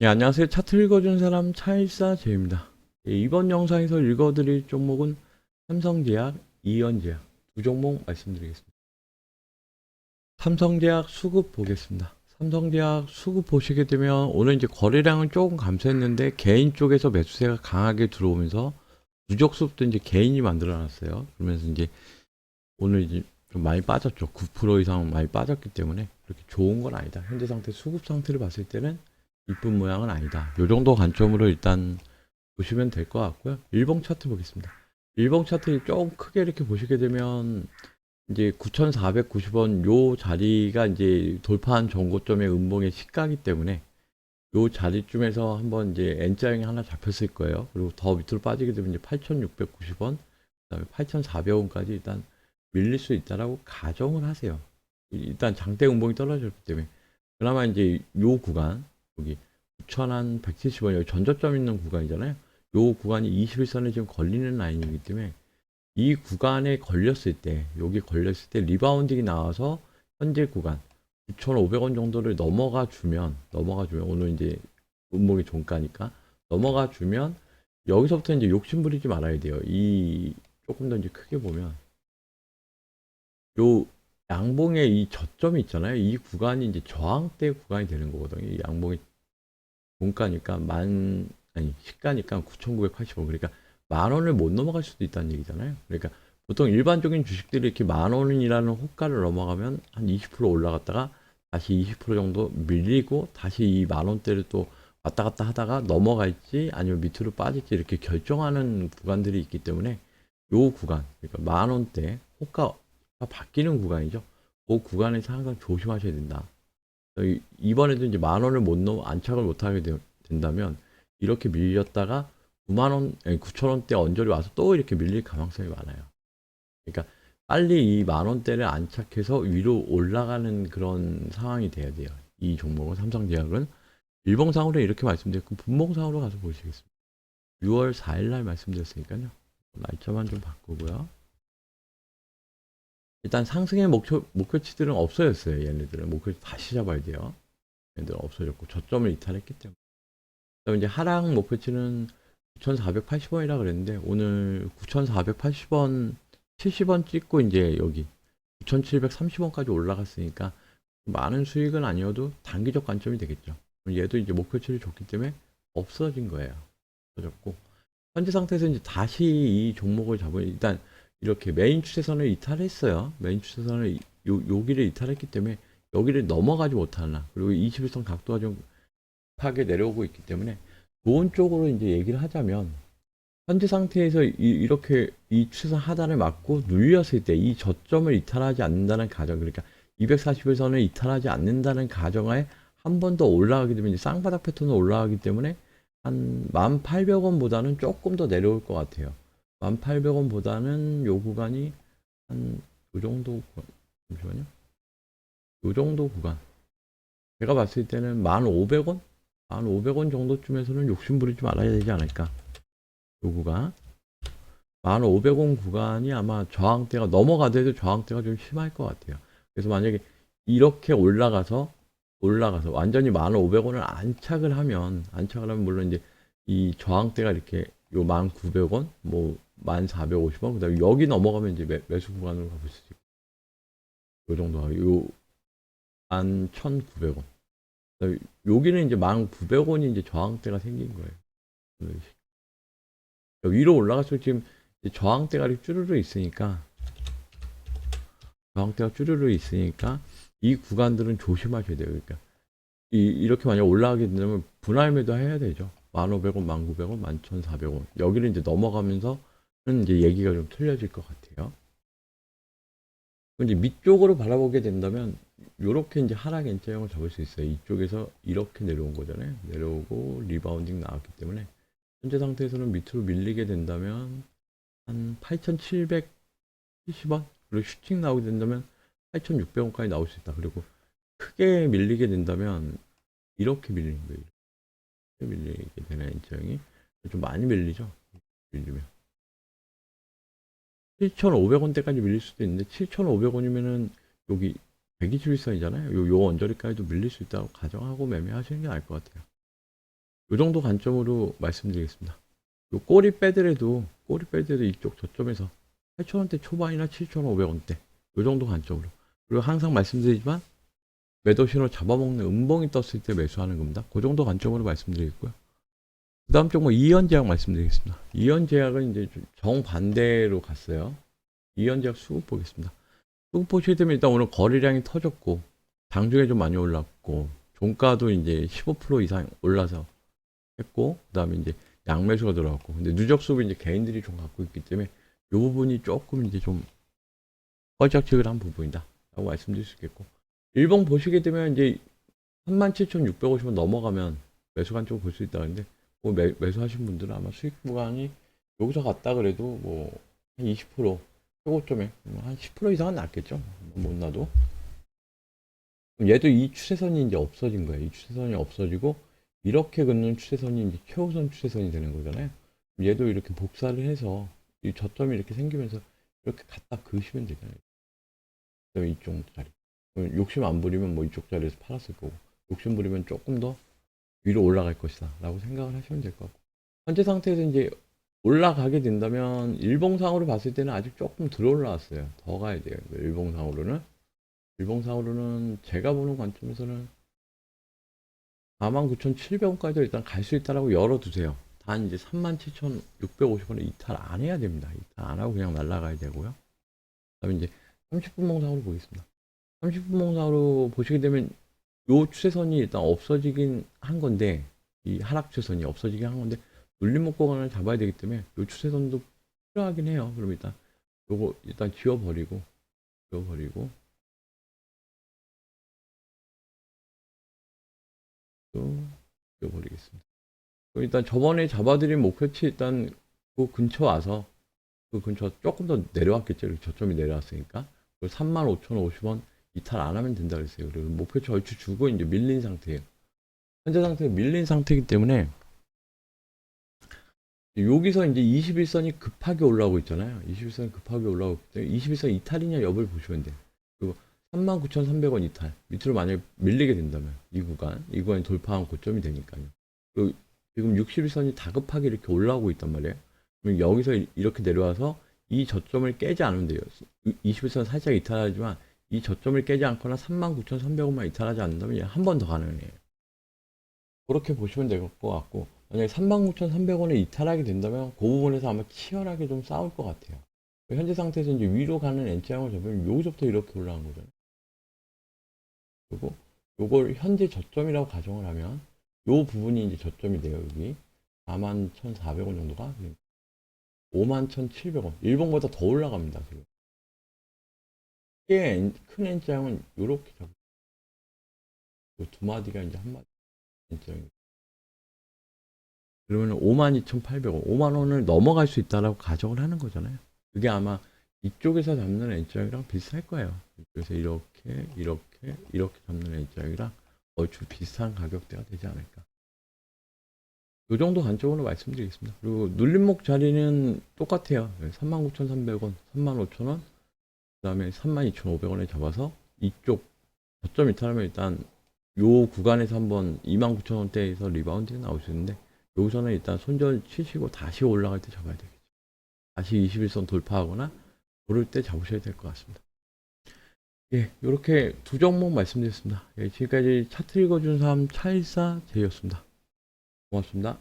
예, 안녕하세요. 차트 읽어준 사람 차일사제입니다. 예, 이번 영상에서 읽어드릴 종목은 삼성제약, 이연제약 두 종목 말씀드리겠습니다. 삼성제약 수급 보겠습니다. 삼성제약 수급 보시게 되면 오늘 이제 거래량은 조금 감소했는데 개인 쪽에서 매수세가 강하게 들어오면서 누적 수급도 이제 개인이 만들어놨어요. 그러면서 이제 오늘 이제 좀 많이 빠졌죠. 9% 이상 많이 빠졌기 때문에 그렇게 좋은 건 아니다. 현재 상태 수급 상태를 봤을 때는 이쁜 모양은 아니다. 요 정도 관점으로 일단 보시면 될 것 같고요. 일봉 차트 보겠습니다. 일봉 차트 조금 크게 이렇게 보시게 되면 이제 9,490원 요 자리가 이제 돌파한 전고점의 음봉의 시가기 때문에 요 자리쯤에서 한번 이제 N자형이 하나 잡혔을 거예요. 그리고 더 밑으로 빠지게 되면 이제 8,690원, 그다음에 8,400원까지 일단 밀릴 수 있다라고 가정을 하세요. 일단 장대 음봉이 떨어졌기 때문에 그나마 이제 요 구간 여기 9,000한 170원 여기 전저점 있는 구간이잖아요. 요 구간이 21선에 지금 걸리는 라인이기 때문에 이 구간에 걸렸을 때 여기 걸렸을 때 리바운딩이 나와서 현재 구간 9,500원 정도를 넘어가 주면 넘어가 주면 오늘 이제 음봉이 종가니까 넘어가 주면 여기서부터 이제 욕심 부리지 말아야 돼요. 이 조금 더 이제 크게 보면 요 양봉의 이 저점이 있잖아요. 이 구간이 이제 저항대 구간이 되는 거거든요. 이 양봉이 종가니까 만 아니 시가니까 9,980원 그러니까 만 원을 못 넘어갈 수도 있다는 얘기잖아요. 그러니까 보통 일반적인 주식들이 이렇게 만 원이라는 호가를 넘어가면 한 20% 올라갔다가 다시 20% 정도 밀리고 다시 이 만 원대를 또 왔다 갔다 하다가 넘어갈지 아니면 밑으로 빠질지 이렇게 결정하는 구간들이 있기 때문에 요 구간 그러니까 만 원대 호가가 바뀌는 구간이죠. 그 구간에서 항상 조심하셔야 된다. 이- 이번에도 이제 만 원을 못 넘어 안착을 못 하게 되- 된다면 이렇게 밀렸다가 9만 원, 9천 원대 언저리 와서 또 이렇게 밀릴 가능성이 많아요. 그러니까 빨리 이 만 원대를 안착해서 위로 올라가는 그런 상황이 돼야 돼요. 이 종목은 삼성제약은 일봉상으로 이렇게 말씀드렸고 분봉상으로 가서 보시겠습니다. 6월 4일 날 말씀드렸으니까요. 날짜만 좀 바꾸고요. 일단 상승의 목표, 목표치들은 없어졌어요. 얘네들은 목표치 다시 잡아야 돼요. 얘네들은 없어졌고 저점을 이탈했기 때문에. 그다음에 이제 하락 목표치는 9,480원이라 그랬는데 오늘 9,480원 70원 찍고 이제 여기 9,730원까지 올라갔으니까 많은 수익은 아니어도 단기적 관점이 되겠죠. 얘도 이제 목표치를 줬기 때문에 없어진 거예요. 없어졌고 현재 상태에서 이제 다시 이 종목을 잡은 일단 이렇게 메인 추세선을 이탈했어요. 메인 추세선을 이- 요, 여기를 이탈했기 때문에 여기를 넘어가지 못하나 그리고 21선 각도가 좀 하게 내려오고 있기 때문에 좋은 쪽으로 이제 얘기를 하자면 현재 상태에서 이, 렇게이 추세선 하단을 맞고 눌렸을 때 이 저점을 이탈하지 않는다는 가정 그러니까 241선을 이탈하지 않는다는 가정하에 한 번 더 올라가게 되면 쌍바닥 패턴으로 올라가기 때문에 한 1,800원보다는 조금 더 내려올 것 같아요. 1,800원보다는 요 구간이 한 요 정도 구- 잠시만요. 요 정도 구간. 제가 봤을 때는 1,500원? 1,500원 정도쯤에서는 욕심 부리지 말아야 되지 않을까. 요 구간. 1,500원 구간이 아마 저항대가 넘어가더라도 저항대가 좀 심할 것 같아요. 그래서 만약에 이렇게 올라가서 올라가서 완전히 1,500원을 안착을 하면 안착을 하면 물론 이제 이 저항대가 이렇게 요 1,900원, 뭐 1,450원, 그 다음에 여기 넘어가면 이제 매, 매수 구간으로 가볼 수 있고 요 정도 요 11,900원. 그다음에 여기는 이제 1,900원이 이제 저항대가 생긴 거예요. 위로 올라갈수록 지금 저항대가 쭈르르 있으니까 저항대가 쭈르르 있으니까 이 구간들은 조심하셔야 돼요. 그러니까 이, 이렇게 만약 올라가게 된다면 분할 매도 해야 되죠. 1,500원, 1,900원, 11,400원. 여기를 이제 넘어가면서는 이제 얘기가 좀 틀려질 것 같아요. 이제 밑쪽으로 바라보게 된다면 이렇게 이제 하락 N자형을 잡을 수 있어요. 이쪽에서 이렇게 내려온 거잖아요. 내려오고 리바운딩 나왔기 때문에 현재 상태에서는 밑으로 밀리게 된다면 한 8,770원 그리고 슈팅 나오게 된다면 8,600원까지 나올 수 있다. 그리고 크게 밀리게 된다면 이렇게 밀리는 거예요. 이렇게 밀리게 되는 N자형이 좀 많이 밀리죠. 밀리면 7,500원대까지 밀릴 수도 있는데 7,500원이면은 여기 121선이잖아요. 요, 요 언저리까지도 밀릴 수 있다고 가정하고 매매하시는 게 나을 것 같아요. 요 정도 관점으로 말씀드리겠습니다. 요 꼬리 빼더라도 꼬리 빼더라도 이쪽 저점에서 8,000원대 초반이나 7,500원대 요 정도 관점으로 그리고 항상 말씀드리지만 매도 신호 잡아먹는 음봉이 떴을 때 매수하는 겁니다. 그 정도 관점으로 말씀드리겠고요. 그 다음 쪽뭐 이연제약 말씀드리겠습니다. 이연제약은 이제 좀 정반대로 갔어요. 이연제약 수급 보겠습니다. 수급 보시게 되면 일단 오늘 거래량이 터졌고 장중에 좀 많이 올랐고 종가도 이제 15% 이상 올라서 했고 그 다음에 이제 양매수가 들어갔고 근데 누적 수급이 이제 개인들이 좀 갖고 있기 때문에 이 부분이 조금 이제 좀 뻘짝지근한 부분이다 라고 말씀드릴 수 있겠고 일봉 보시게 되면 이제 37,650원 넘어가면 매수 관점을 볼수 있다는데 뭐 매, 매수하신 분들은 아마 수익 구간이 여기서 갔다 그래도 뭐 한 20% 최고점에 뭐한 10% 이상은 났겠죠. 못 나도. 얘도 이 추세선이 이제 없어진 거예요. 이 추세선이 없어지고 이렇게 긋는 추세선이 이제 최우선 추세선이 되는 거잖아요. 얘도 이렇게 복사를 해서 이 저점이 이렇게 생기면서 이렇게 갖다 그으시면 되잖아요. 그다음에 이쪽 자리. 욕심 안 부리면 뭐 이쪽 자리에서 팔았을 거고 욕심 부리면 조금 더 위로 올라갈 것이다 라고 생각을 하시면 될 것 같고. 현재 상태에서 이제 올라가게 된다면 일봉상으로 봤을 때는 아직 조금 덜 올라왔어요. 더 가야 돼요. 일봉상으로는. 일봉상으로는 제가 보는 관점에서는 49,700원까지 일단 갈 수 있다라고 열어두세요. 단 이제 37,650원에 이탈 안 해야 됩니다. 이탈 안 하고 그냥 날아가야 되고요. 그 다음에 이제 30분 몽상으로 보겠습니다. 30분 몽상으로 보시게 되면 요 추세선이 일단 없어지긴 한 건데 이 하락 추세선이 없어지긴 한 건데 눌림목 구간을 잡아야 되기 때문에 요 추세선도 필요하긴 해요. 그럼 일단 요거 일단 지워버리고 지워버리고 또 지워버리겠습니다. 그럼 일단 저번에 잡아드린 목표치 일단 그 근처 와서 그 근처 조금 더 내려왔겠죠. 저점이 내려왔으니까 35,050원 이탈 안 하면 된다 그랬어요. 그리고 목표치 얼추 주고 이제 밀린 상태예요. 현재 상태에 밀린 상태이기 때문에 여기서 이제 21선이 급하게 올라오고 있잖아요. 21선이 급하게 올라오고 있기 때문에 21선 이탈이냐 여부를 보시면 돼요. 그리고 39,300원 이탈 밑으로 만약에 밀리게 된다면 이 구간 이 구간이 돌파한 고점이 되니까요. 그리고 지금 61선이 다급하게 이렇게 올라오고 있단 말이에요. 그럼 여기서 이- 이렇게 내려와서 이 저점을 깨지 않으면 돼요. 21선 살짝 이탈하지만 이 저점을 깨지 않거나 39,300원만 이탈하지 않는다면 한 번 더 가능해요. 그렇게 보시면 될 것 같고 만약에 39,300원에 이탈하게 된다면 그 부분에서 아마 치열하게 좀 싸울 것 같아요. 현재 상태에서 이제 위로 가는 N자형을 잡으면 여기서부터 이렇게 올라간 거잖아요. 그리고 요걸 현재 저점이라고 가정을 하면 요 부분이 이제 저점이 돼요. 여기 41,400원 정도가 51,700원 일본보다 더 올라갑니다. 지금. N- 큰 N자형은 요렇게 잡. 요두 마디가 이제 한 마디 N자형이. 그러면 52,800원, 5만 원을 넘어갈 수 있다라고 가정을 하는 거잖아요. 그게 아마 이쪽에서 잡는 N자형이랑 비슷할 거예요. 이쪽에서 이렇게, 이렇게, 이렇게 잡는 N자형이랑 얼추 비슷한 가격대가 되지 않을까. 이 정도 관점으로 말씀드리겠습니다. 그리고 눌림목 자리는 똑같아요. 39,300원, 35,000원, 그 다음에 32,500원에 잡아서 이쪽 저점 이탈하면 일단 요 구간에서 한번 29,000원대에서 리바운드가 있는데 여기서는 일단 손절 치시고 다시 올라갈 때 잡아야 되겠죠. 다시 21선 돌파하거나 오를 때 잡으셔야 될 것 같습니다. 예, 이렇게 두 종목 말씀드렸습니다. 예, 지금까지 차트 읽어준 사람 차일사 제이였습니다. 고맙습니다.